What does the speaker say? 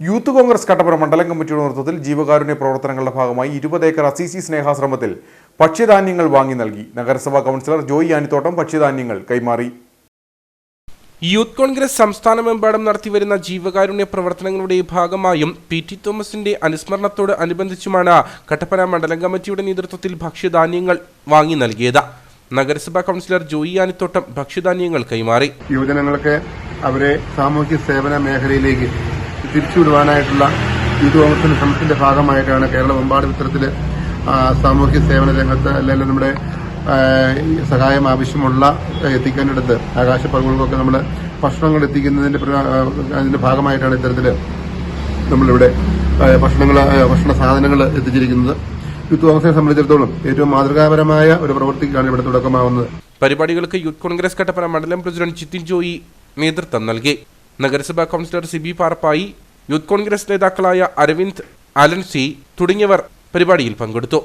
Youth Congress Kattappana മണ്ഡലം കമ്മിറ്റിയുടെ നേതൃത്വത്തിൽ ജീവകാരുണ്യ പ്രവർത്തനങ്ങളുടെ ഭാഗമായി ഇരുപത് ഏക്കർ അസിസി സ്നേഹാശ്രമത്തിൽ ഭക്ഷ്യധാന്യങ്ങൾ വാങ്ങി നൽകി. നഗരസഭാ കൗൺസിലർ ജോയി ആനിത്തോട്ടം ഭക്ഷ്യധാന്യങ്ങൾ കൈമാറി. യൂത്ത് കോൺഗ്രസ് സംസ്ഥാനമെമ്പാടും നടത്തിവരുന്ന ജീവകാരുണ്യ പ്രവർത്തനങ്ങളുടെ ഭാഗമായും പി ടി തോമസിന്റെ അനുസ്മരണത്തോട് അനുബന്ധിച്ചുമാണ് കട്ടപ്പന മണ്ഡലം കമ്മിറ്റിയുടെ നേതൃത്വത്തിൽ ഭക്ഷ്യധാന്യങ്ങൾ വാങ്ങി നൽകിയത്. നഗരസഭാ കൗൺസിലർ ജോയി ആനിത്തോട്ടം ഭക്ഷ്യധാന്യങ്ങൾ കൈമാറി. യുവജനങ്ങൾക്ക് അവരെ സാമൂഹ്യ സേവന മേഖലയിലേക്ക് തിരിച്ചുവിടുവാനായിട്ടുള്ള യൂത്ത് കോൺഗ്രസിന്റെ ശ്രമത്തിന്റെ ഭാഗമായിട്ടാണ് കേരളമെമ്പാടും ഇത്തരത്തിൽ സാമൂഹ്യ സേവന രംഗത്ത് അല്ലെങ്കിൽ നമ്മുടെ സഹായം ആവശ്യമുള്ള എത്തിക്കേണ്ടിടത്ത് ആകാശപ്പുറങ്ങൾക്കൊക്കെ നമ്മൾ ഭക്ഷണങ്ങൾ എത്തിക്കുന്നതിന്റെ അതിന്റെ ഭാഗമായിട്ടാണ് ഇത്തരത്തിൽ നമ്മളിവിടെ ഭക്ഷണങ്ങൾ ഭക്ഷണ സാധനങ്ങൾ എത്തിച്ചിരിക്കുന്നത്. യൂത്ത് കോൺഗ്രസിനെ സംബന്ധിച്ചിടത്തോളം ഏറ്റവും മാതൃകാപരമായ ഒരു പ്രവൃത്തിക്കാണ് ഇവിടെ തുടക്കമാവുന്നത്. പരിപാടികൾക്ക് യൂത്ത് കോൺഗ്രസ് കട്ടപ്പന മണ്ഡലം പ്രസിഡന്റ് ചിത്തിൻ ജോയി നേതൃത്വം നൽകി. നഗരസഭാ കൗൺസിലർ സിബി പാർപ്പായി യൂത്ത് കോൺഗ്രസ് നേതാക്കളായ അരവിന്ദ് അലൻ സി തുടങ്ങിയവർ പരിപാടിയിൽ പങ്കെടുത്തു.